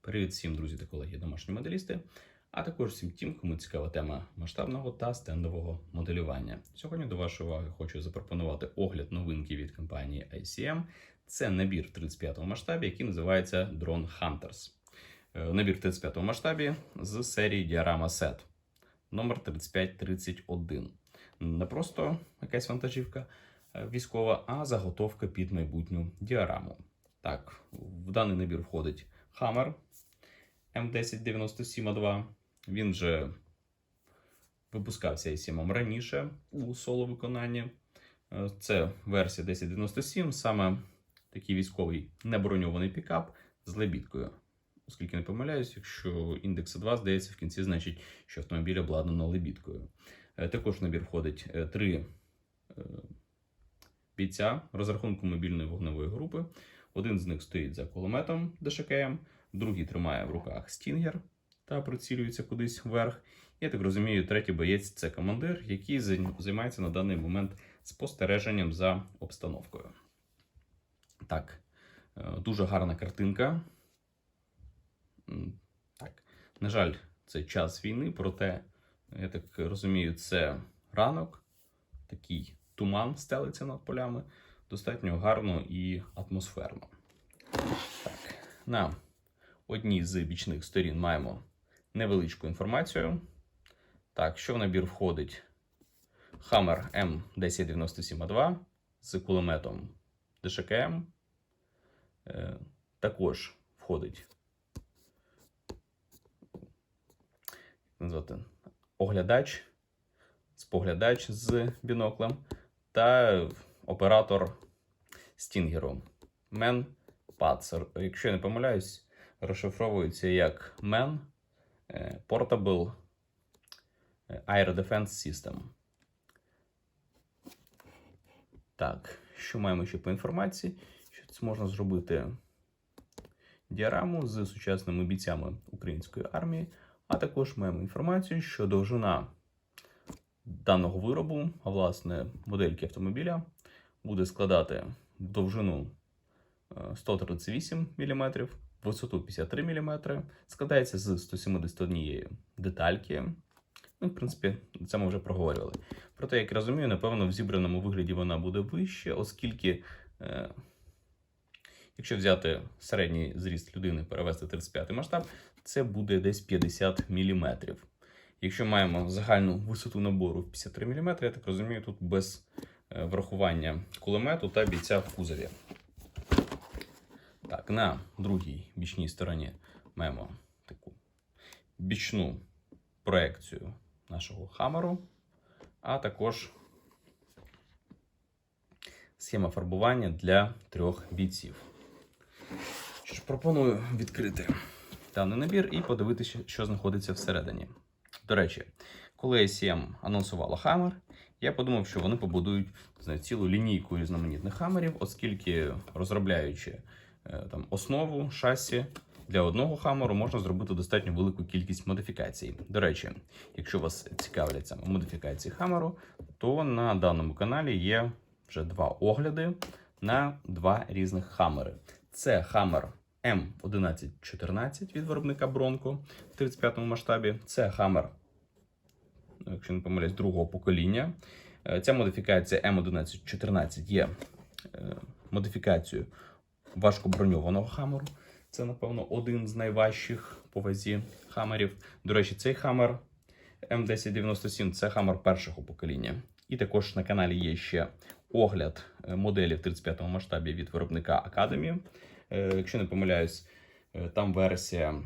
Привіт всім, друзі та колеги, домашні моделісти, а також всім тим, кому цікава тема масштабного та стендового моделювання. Сьогодні до вашої уваги хочу запропонувати огляд новинки від компанії ICM. Це набір в 35 масштабі, який називається Drone Hunters. Е, Набір в 35 масштабі з серії Diorama Set номер 3531. Не просто якась вантажівка е, військова, а заготовка під майбутню діараму. Так, в даний набір входить Hammer М1097А2. Він вже випускався ICM раніше у соло виконанні. Е, Це версія 1097, саме такий військовий неброньований пікап з лебідкою. Оскільки не помиляюсь, якщо індекс 2 здається в кінці, значить, що автомобіль обладнано лебідкою. Е, Також в набір входить е, три бійця розрахунку мобільної вогневої групи. Один з них стоїть за кулеметом ДШКМ, другий тримає в руках стінгер та прицілюється кудись вверх. Я так розумію, третій боєць це командир, який займається на даний момент спостереженням за обстановкою. Так, е, дуже гарна картинка. Так, на жаль, це час війни, проте, я так розумію, це ранок, такий туман стелиться над полями, достатньо гарно і атмосферно. Так, на одній з бічних сторін маємо невеличку інформацію. Так, що в набір входить? Hammer М1097А2 з кулеметом ДШКМ. Е, Також входить назвати, оглядач, споглядач з біноклем та оператор стінгеру. Мен Пац. Якщо я не помиляюсь, розшифровується як MEN е, Portable Air Defense System. Так, що маємо ще по інформації? Що це можна зробити діараму з сучасними бійцями української армії, а також маємо інформацію, що довжина даного виробу, а власне модельки автомобіля, буде складати довжину е, 138 мм, висоту 53 мм, складається з 171 детальки. Ну, в принципі, це ми вже проговорювали. Проте, як я розумію, напевно, в зібраному вигляді вона буде вище, оскільки, е, якщо взяти середній зріст людини, перевести 35 масштаб, це буде десь 50 мм. Якщо маємо загальну висоту набору в 53 мм, я так розумію, тут без е, врахування кулемету та бійця в кузові. Так, на другій бічній стороні маємо таку бічну проекцію нашого хамеру, а також схема фарбування для трьох бійців. Що ж, пропоную відкрити даний набір і подивитися, що знаходиться всередині. До речі, коли ACM анонсувала Hammer, я подумав, що вони побудують не знаю, цілу лінійку різноманітних хамерів, оскільки розробляючи там основу шасі для одного хамеру, можна зробити достатньо велику кількість модифікацій. До речі, якщо вас цікавлять саме модифікації хамеру, то на даному каналі є вже два огляди на два різних хамери. Це хамер М1114 від виробника Bronco в 35-му масштабі. Це хамер, ну, якщо не помиляюсь, другого покоління. Е, Ця модифікація М1114 є е, модифікацією важкоброньованого хамеру. Це, напевно, один з найважчих по вазі хамерів. До речі, цей хамер М1097 це хамер першого покоління. І також на каналі є ще огляд е, моделі в 35 масштабі від виробника Academy. Е, Якщо не помиляюсь, е, там версія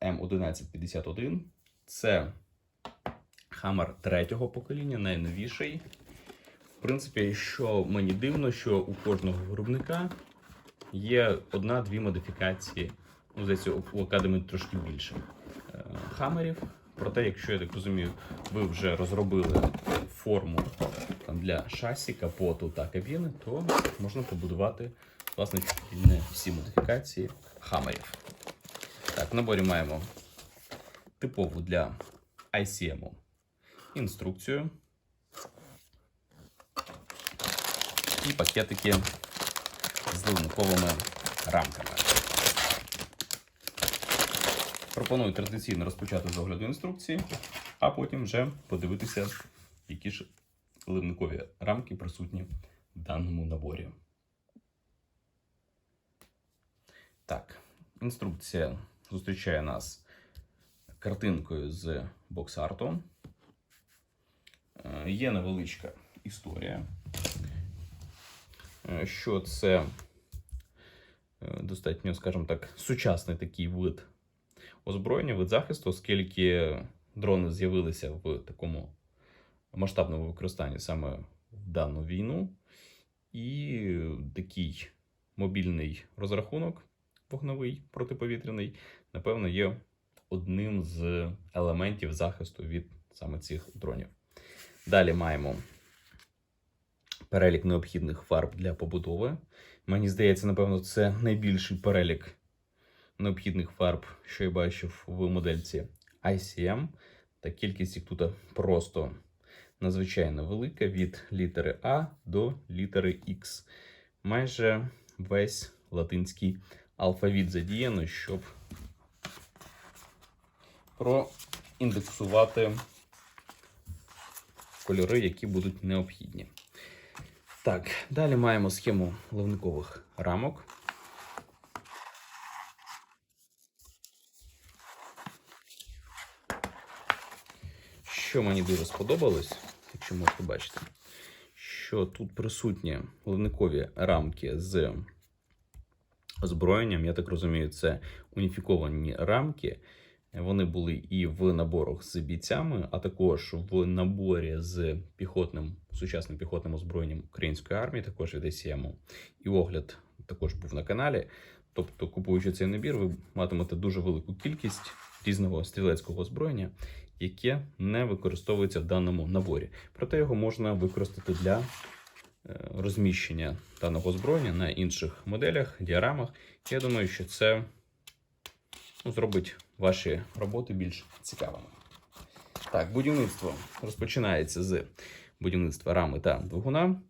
М1151. Це хамер третього покоління, найновіший. В принципі, що мені дивно, що у кожного виробника є одна-дві модифікації. Ну, здається, у Academy трошки більше е, хамерів. Проте, якщо я так розумію, ви вже розробили форму там, для шасі, капоту та кабіни, то можна побудувати власне не всі модифікації хамерів. Так, в наборі маємо типову для ICM інструкцію і пакетики з ливниковими рамками. Пропоную традиційно розпочати з огляду інструкції, а потім вже подивитися, які ж ливникові рамки присутні в даному наборі. Так, інструкція зустрічає нас картинкою з боксарту. Е, Є невеличка історія, що це е, достатньо, скажімо так, сучасний такий вид озброєння, вид захисту, оскільки дрони з'явилися в такому масштабному використанні саме в дану війну, і такий мобільний розрахунок вогневий протиповітряний, напевно, є одним з елементів захисту від саме цих дронів. Далі маємо перелік необхідних фарб для побудови. Мені здається, напевно, це найбільший перелік необхідних фарб, що я бачив в модельці ICM. Та кількість їх тут просто надзвичайно велика від літери А до літери X. Майже весь латинський алфавіт задіяно, щоб проіндексувати кольори, які будуть необхідні. Так, далі маємо схему ливникових рамок. Що мені дуже сподобалось, якщо можете бачити, що тут присутні ливникові рамки з озброєнням. Я так розумію, це уніфіковані рамки. Вони були і в наборах з бійцями, а також в наборі з піхотним сучасним піхотним озброєнням української армії, також від ACM. І огляд також був на каналі. Тобто, купуючи цей набір, ви матимете дуже велику кількість різного стрілецького озброєння, яке не використовується в даному наборі. Проте його можна використати для е, розміщення даного озброєння на інших моделях, діарамах. Я думаю, що це зробить ваші роботи більш цікавими. Так, будівництво розпочинається з будівництва рами та двигуна.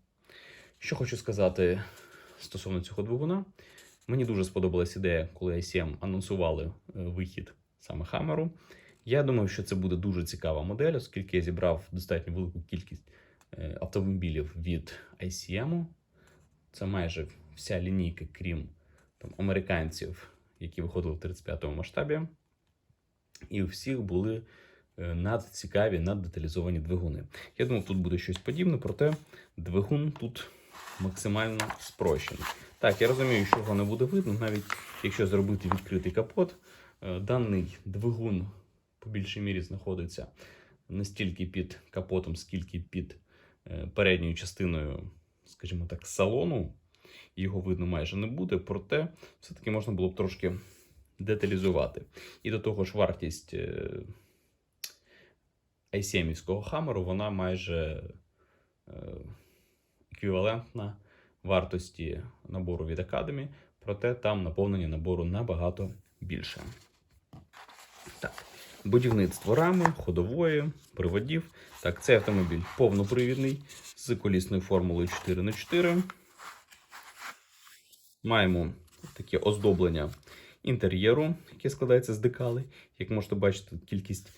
Що хочу сказати стосовно цього двигуна. Мені дуже сподобалась ідея, коли ICM анонсували е, вихід саме Хамеру. Я думаю, що це буде дуже цікава модель, оскільки я зібрав достатньо велику кількість е, автомобілів від ICM. Це майже вся лінійка, крім там, американців, які виходили в 35-му масштабі. І у всіх були е, надцікаві, наддеталізовані двигуни. Я думав, тут буде щось подібне, проте двигун тут максимально спрощений. Так, я розумію, що його не буде видно, навіть якщо зробити відкритий капот. Е, Даний двигун по більшій мірі знаходиться не стільки під капотом, скільки під е, передньою частиною, скажімо так, салону. Його видно майже не буде, проте все-таки можна було б трошки деталізувати. І до того ж, вартість е, ICM-івського хамеру, вона майже е, еквівалентна вартості набору від Academy, проте там наповнення набору набагато більше. Так, будівництво рами, ходової, приводів. Так, цей автомобіль повнопривідний з колісною формулою 4х4. Маємо таке оздоблення інтер'єру, яке складається з декалей. Як можете бачити, кількість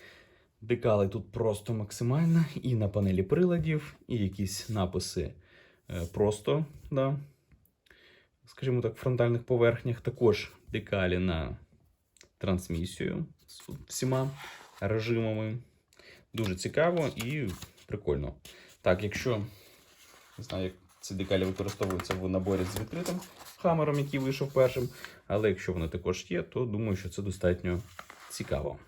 декалей тут просто максимальна. І на панелі приладів, і якісь написи е, просто, да, скажімо так, фронтальних поверхнях. Також декалі на трансмісію з всіма режимами. Дуже цікаво і прикольно. Так, якщо не знаю, як ці декалі використовуються в наборі з відкритим хамером, який вийшов першим. Але якщо вони також є, то думаю, що це достатньо цікаво.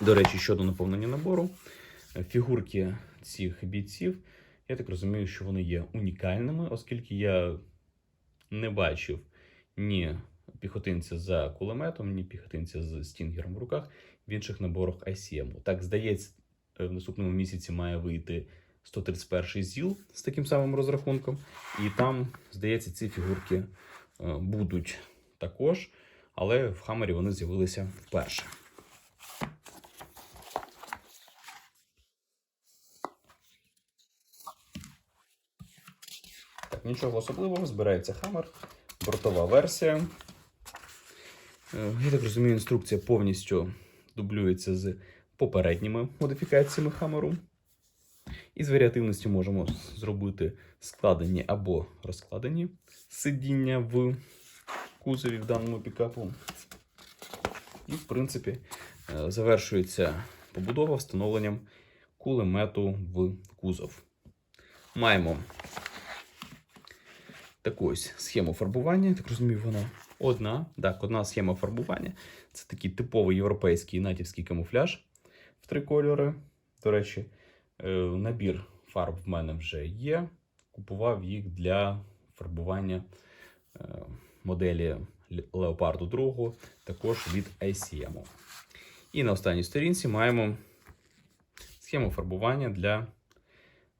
До речі, щодо наповнення набору, фігурки цих бійців, я так розумію, що вони є унікальними, оскільки я не бачив ні піхотинця за кулеметом, ні піхотинця з стінгером в руках в інших наборах ICM. Так, здається, в наступному місяці має вийти 131 ЗІЛ з таким самим розрахунком. І там, здається, ці фігурки е, будуть також, але в Хаммері вони з'явилися вперше. Нічого особливого, збирається Хаммер, бортова версія. Е, Я так розумію, інструкція повністю дублюється з попередніми модифікаціями Хамеру. Із варіативності можемо зробити складені або розкладені сидіння в кузові в даному пікапу. І, в принципі, е, завершується побудова встановленням кулемету в кузов. Маємо таку ось схему фарбування. Так розумію, вона одна. Так, одна схема фарбування. Це такий типовий європейський натівський камуфляж в три кольори. До речі, е, набір фарб в мене вже є. Купував їх для фарбування е, моделі Leopard 2, також від ICM. І на останній сторінці маємо схему фарбування для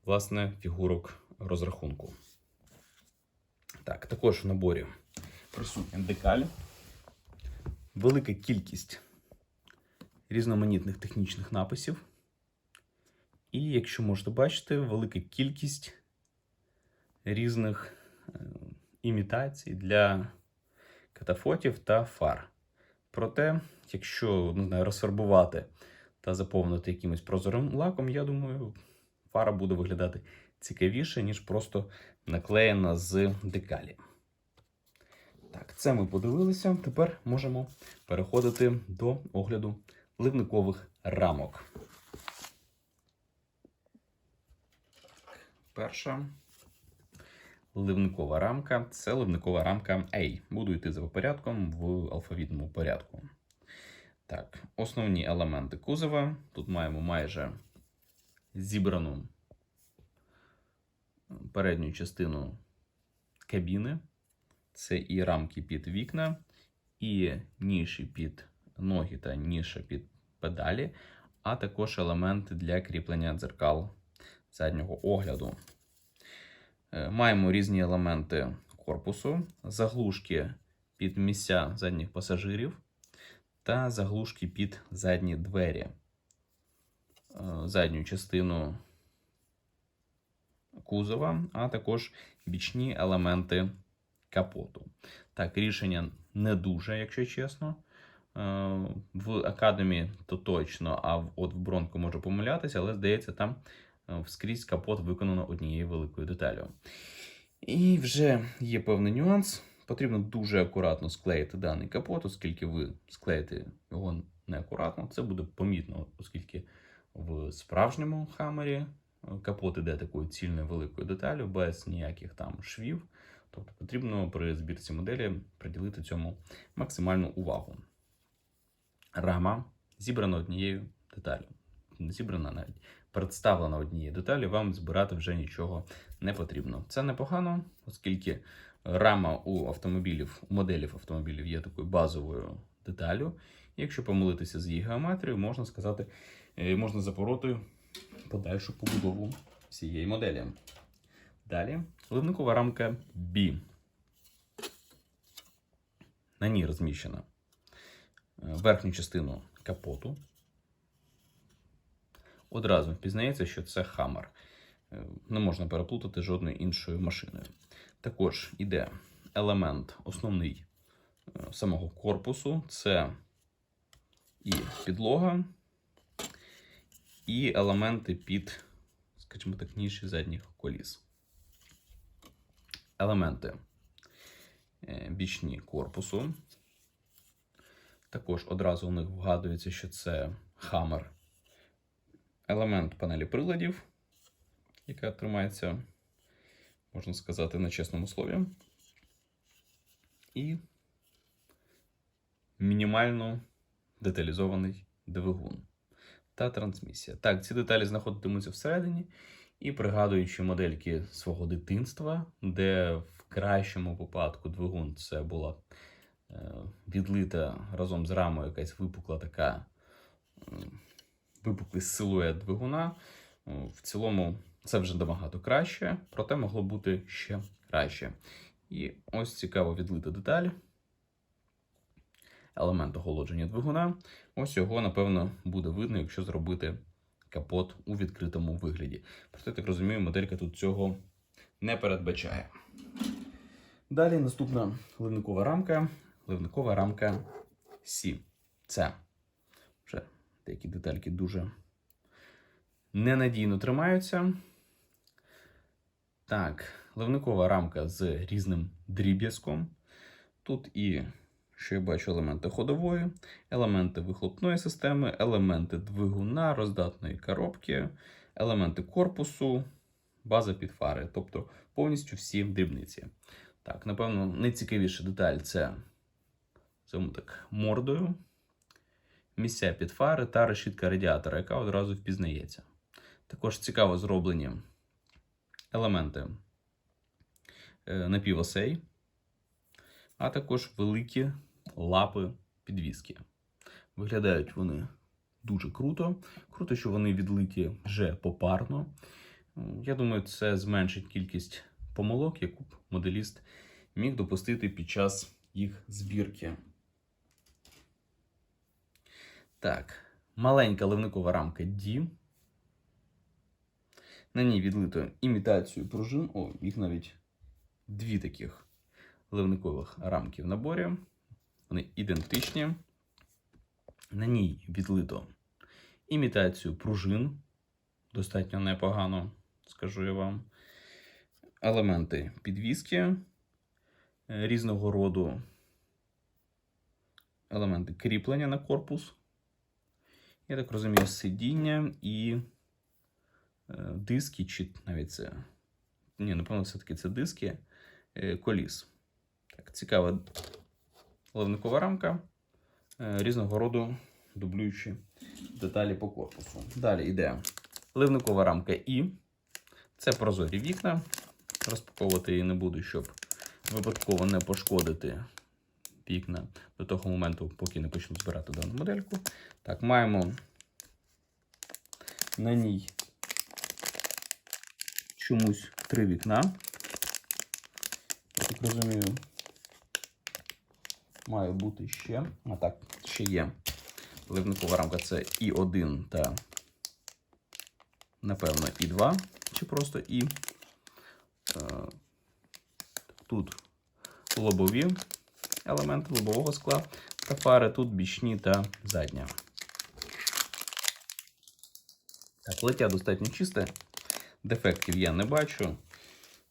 власне фігурок розрахунку. Так, також в наборі присутня декаль, велика кількість різноманітних технічних написів. І, якщо можете бачити, велика кількість різних е, імітацій для катафотів та фар. Проте, якщо не знаю, розфарбувати та заповнити якимось прозорим лаком, я думаю, фара буде виглядати цікавіше, ніж просто наклеєна з декалі. Так, це ми подивилися. Тепер можемо переходити до огляду ливникових рамок. Перша ливникова рамка це ливникова рамка A. Буду йти за порядком в алфавітному порядку. Так, основні елементи кузова. Тут маємо майже зібрану передню частину кабіни. Це і рамки під вікна, і ніші під ноги та ніша під педалі, а також елементи для кріплення дзеркал заднього огляду. Е, Маємо різні елементи корпусу, заглушки під місця задніх пасажирів та заглушки під задні двері. Е, Задню частину кузова, а також бічні елементи капоту. Так, рішення не дуже, якщо чесно. Е, В Академі то точно, а от в Бронко можу помилятися, але здається, там е, вскрізь капот виконано однією великою деталю. І вже є певний нюанс. Потрібно дуже акуратно склеїти даний капот, оскільки ви склеїте його неакуратно. Це буде помітно, оскільки в справжньому хамері е, капот іде такою цільною великою деталю, без ніяких там швів. Тобто потрібно при збірці моделі приділити цьому максимальну увагу. Рама зібрана однією деталю. Зібрана навіть представлена однією деталі, вам збирати вже нічого не потрібно. Це непогано, оскільки рама у автомобілів, у моделів автомобілів є такою базовою деталю. Якщо помилитися з її геометрією, можна сказати, е, можна запороти подальшу побудову всієї моделі. Далі ливникова рамка B. На ній розміщена верхню частину капоту. Одразу впізнається, що це Хаммер. Е, Не можна переплутати жодною іншою машиною. Також іде елемент основний е, самого корпусу. Це і підлога, і елементи під, скажімо так, ніші задніх коліс. Елементи е, бічні корпусу. Також одразу у них вгадується, що це хамер. Елемент панелі приладів, яка тримається, можна сказати, на чесному слові. І мінімально деталізований двигун та трансмісія. Так, ці деталі знаходитимуться всередині. І пригадуючи модельки свого дитинства, де в кращому випадку двигун це була відлита разом з рамою якась випукла така м, випуклий силует двигуна. В цілому це вже набагато краще, проте могло бути ще краще. І ось цікаво відлита деталь. Елемент охолодження двигуна. Ось його, напевно, буде видно, якщо зробити капот у відкритому вигляді. Проте, так розумію, моделька тут цього не передбачає. Далі наступна ливникова рамка. Ливникова рамка Сі. Це вже деякі детальки дуже ненадійно тримаються. Так, ливникова рамка з різним дріб'язком. Тут і, що я бачу, елементи ходової, елементи вихлопної системи, елементи двигуна, роздатної коробки, елементи корпусу, база під фари, тобто повністю всі дрібниці. Так, напевно, найцікавіша деталь це, називаємо так, мордою, місця під фари та решітка радіатора, яка одразу впізнається. Також цікаво зроблені елементи е, напівосей, а також великі лапи підвіски. Виглядають вони дуже круто. Круто, що вони відлиті вже попарно. Я думаю, це зменшить кількість помилок, яку б моделіст міг допустити під час їх збірки. Так, маленька ливникова рамка D. На ній відлито імітацію пружин. О, їх навіть дві таких ливникових рамки в наборі. Вони ідентичні. На ній відлито імітацію пружин. Достатньо непогано, скажу я вам. Елементи підвіски різного роду. Елементи кріплення на корпус. Я так розумію, сидіння і е, диски, чи навіть це. Ні, напевно, все-таки це диски е, коліс. Так, цікава ливникова рамка е, різного роду дублюючі деталі по корпусу. Далі йде ливникова рамка І. Це прозорі вікна. Розпаковувати її не буду, щоб випадково не пошкодити вікна до того моменту, поки не почну збирати дану модельку. Так, маємо на ній чомусь три вікна. Я так розумію, має бути ще. А так, ще є. Ливникова рамка це і 1 та, напевно, і 2, чи просто і. Е, Тут лобові елементи лобового скла та фари, тут бічні та задня. Так, лиття достатньо чисте. Дефектів я не бачу.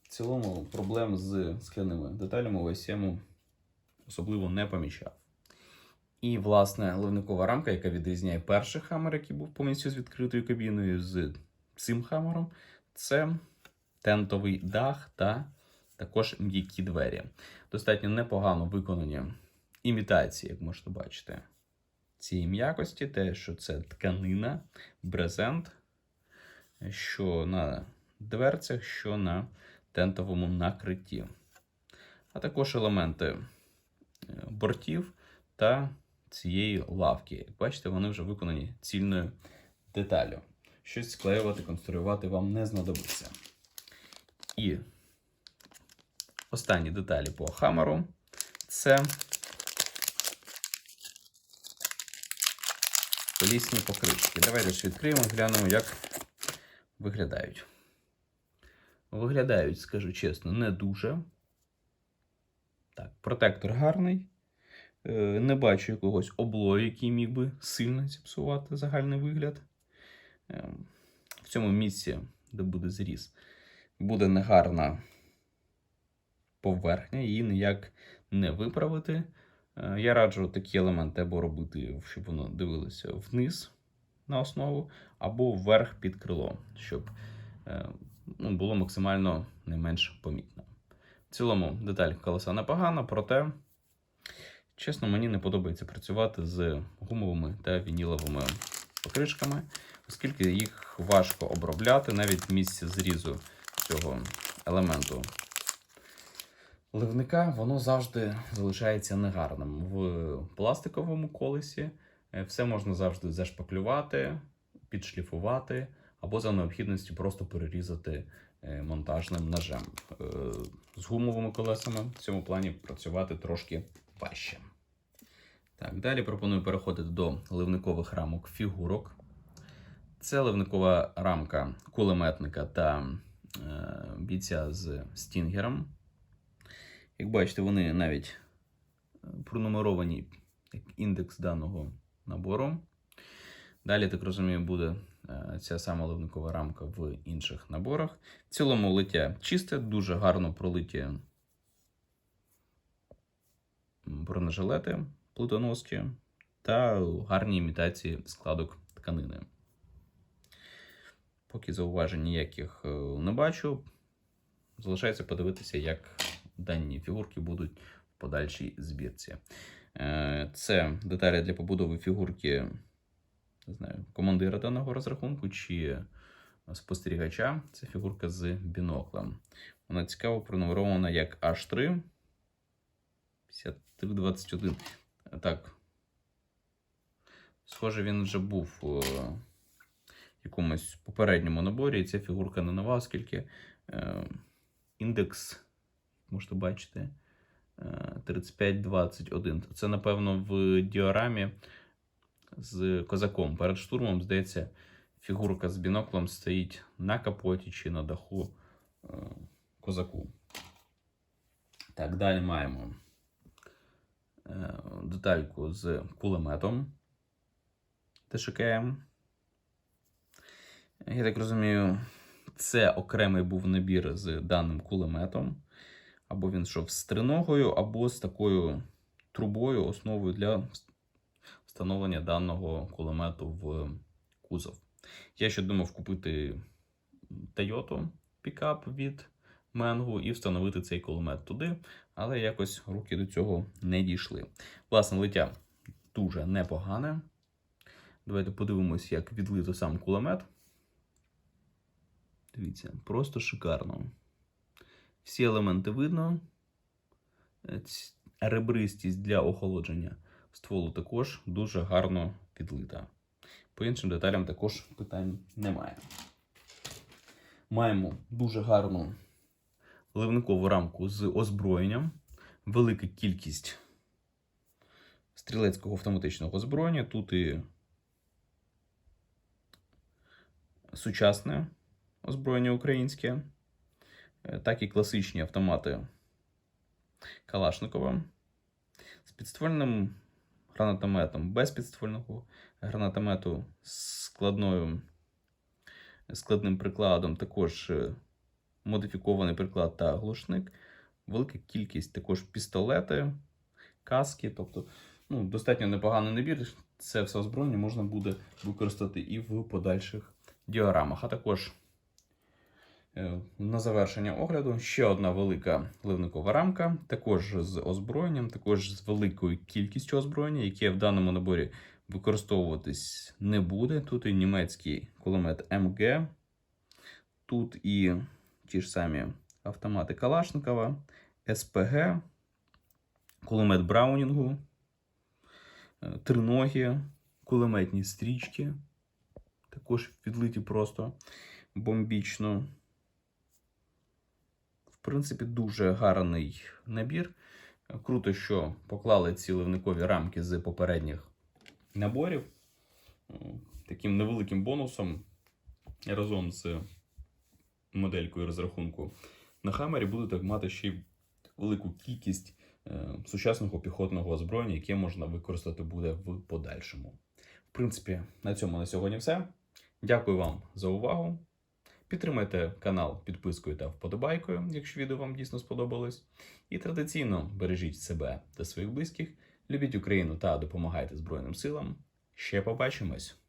В цілому проблем з скляними деталями в ОСМ особливо не помічав. І, власне, ливникова рамка, яка відрізняє перший хамер, який був повністю з відкритою кабіною, з цим хамером, це тентовий дах та також м'які двері. Достатньо непогано виконані імітації, як можете бачити, цієї м'якості, те, що це тканина, брезент, що на дверцях, що на тентовому накритті. А також елементи е, бортів та цієї лавки. Як бачите, вони вже виконані цільною деталлю. Щось склеювати, конструювати вам не знадобиться. І останні деталі по хамеру це колісні покришки. Давайте ж відкриємо, глянемо, як виглядають. Виглядають, скажу чесно, не дуже. Так, протектор гарний. Е, Не бачу якогось облою, який міг би сильно зіпсувати загальний вигляд. Е, В цьому місці, де буде зріз, буде негарна поверхня, її ніяк не виправити. Е, Я раджу такі елементи або робити, щоб воно дивилося вниз на основу, або вверх під крило, щоб е, ну, було максимально не менш помітно. В цілому деталь колеса непогана, проте, чесно, мені не подобається працювати з гумовими та вініловими покришками, оскільки їх важко обробляти навіть в місці зрізу цього елементу ливника, воно завжди залишається негарним. В пластиковому колесі е, все можна завжди зашпаклювати, підшліфувати або за необхідністю просто перерізати е, монтажним ножем. Е, З гумовими колесами в цьому плані працювати трошки важче. Так, далі пропоную переходити до ливникових рамок фігурок. Це ливникова рамка кулеметника та бійця з стінгером. Як бачите, вони навіть е, пронумеровані як індекс даного набору. Далі, так розумію, буде е, ця сама ливникова рамка в інших наборах. В цілому лиття чисте, дуже гарно пролиті бронежилети плитоноскі та гарні імітації складок тканини. Поки зауважень ніяких е, не бачу. Залишається подивитися, як дані фігурки будуть в подальшій збірці. Е, Це деталі для побудови фігурки не знаю, командира даного розрахунку чи спостерігача. Це фігурка з біноклем. Вона цікаво пронумерована як H3 5321. Так. Схоже, він вже був у якомусь попередньому наборі, і ця фігурка не нова, оскільки е, індекс, можете бачити, е, 3521. Це, напевно, в діорамі з козаком. Перед штурмом, здається, фігурка з біноклем стоїть на капоті чи на даху е, козаку. Так, далі маємо е, детальку з кулеметом ТШКМ. Я так розумію, це окремий був набір з даним кулеметом. Або він йшов з триногою, або з такою трубою, основою для встановлення даного кулемету в кузов. Я ще думав купити Toyota пікап від Менгу і встановити цей кулемет туди, але якось руки до цього не дійшли. Власне, лиття дуже непогане. Давайте подивимось, як відлито сам кулемет. Дивіться, просто шикарно. Всі елементи видно. Е, Ребристість для охолодження стволу також дуже гарно підлита. По іншим деталям також питань немає. Маємо дуже гарну ливникову рамку з озброєнням, велика кількість стрілецького автоматичного озброєння. Тут і сучасне озброєння українське, так і класичні автомати Калашникова з підствольним гранатометом, без підствольного гранатомету складною, складним прикладом, також е, модифікований приклад та глушник, велика кількість також пістолети, каски, тобто ну, достатньо непоганий набір. Це все озброєння можна буде використати і в подальших діорамах. А також е, на завершення огляду ще одна велика ливникова рамка, також з озброєнням, також з великою кількістю озброєння, яке в даному наборі використовуватись не буде. Тут і німецький кулемет МГ, тут і ті ж самі автомати Калашникова, СПГ, кулемет Браунінгу, е, триногі, кулеметні стрічки, також відлиті просто бомбічно. В принципі, дуже гарний набір. Круто, що поклали ці ливникові рамки з попередніх наборів. Таким невеликим бонусом разом з моделькою розрахунку на Хаммері будете мати ще й велику кількість е, сучасного піхотного озброєння, яке можна використати буде в подальшому. В принципі, на цьому на сьогодні все. Дякую вам за увагу. Підтримайте канал підпискою та вподобайкою, якщо відео вам дійсно сподобалось. І традиційно бережіть себе та своїх близьких, любіть Україну та допомагайте Збройним силам. Ще побачимось!